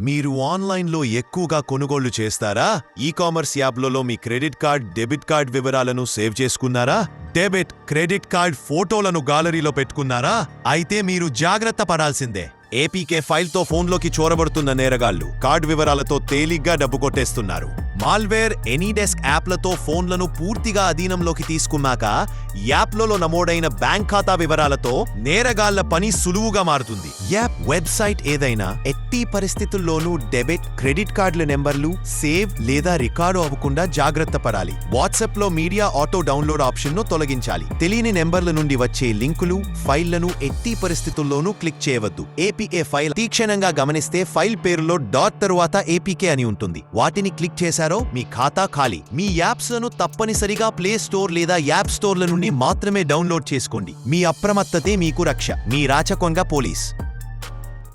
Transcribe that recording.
మీరు ఆన్లైన్లో ఎక్కువగా కొనుగోళ్ళు చేస్తారా? ఈ కామర్స్ యాప్లలో మీ క్రెడిట్ కార్డ్ డెబిట్ కార్డ్ వివరాలను సేవ్ చేసుకున్నారా? డెబిట్ క్రెడిట్ కార్డ్ ఫోటోలను గాలరీలో పెట్టుకున్నారా? అయితే మీరు జాగ్రత్త పడాల్సిందే. ఏపీకే ఫైల్తో ఫోన్లోకి చోరబడుతున్న నేరగాళ్ళు కార్డ్ వివరాలతో తేలిగ్గా డబ్బు కొట్టేస్తున్నారు. మాల్వేర్ ఎనీడెస్క్ యాప్లతో ఫోన్లను పూర్తిగా అధీనంలోకి తీసుకున్నాక యాప్లలో నమోడైన బ్యాంక్ ఖాతా వివరాలతో నేరగాళ్ళ పని సులువుగా మారుతుంది. యాప్ వెబ్సైట్ ఏదైనా ఎట్టి పరిస్థితుల్లోనూ డెబిట్ క్రెడిట్ కార్డుల నెంబర్లు సేవ్ లేదా రికార్డు అవ్వకుండా జాగ్రత్త పడాలి. వాట్సాప్లో మీడియా ఆటో డౌన్లోడ్ ఆప్షన్ను తొలగించాలి. తెలియని నెంబర్ల నుండి వచ్చే లింకులు ఫైళ్ళను ఎట్టి పరిస్థితుల్లోనూ క్లిక్ చేయవద్దు. ఏపీఏ ఫైల్ తీక్షణంగా గమనిస్తే ఫైల్ పేరులో డాట్ తరువాత ఏపీకే అని ఉంటుంది. వాటిని క్లిక్ చేశారు మీ ఖాతా ఖాళీ. మీ యాప్స్లను తప్పనిసరిగా ప్లే స్టోర్ లేదా యాప్ స్టోర్ల నుండి మాత్రమే డౌన్లోడ్ చేసుకోండి. మీ అప్రమత్తతే మీకు రక్ష. మీ రాచకొంగ పోలీస్.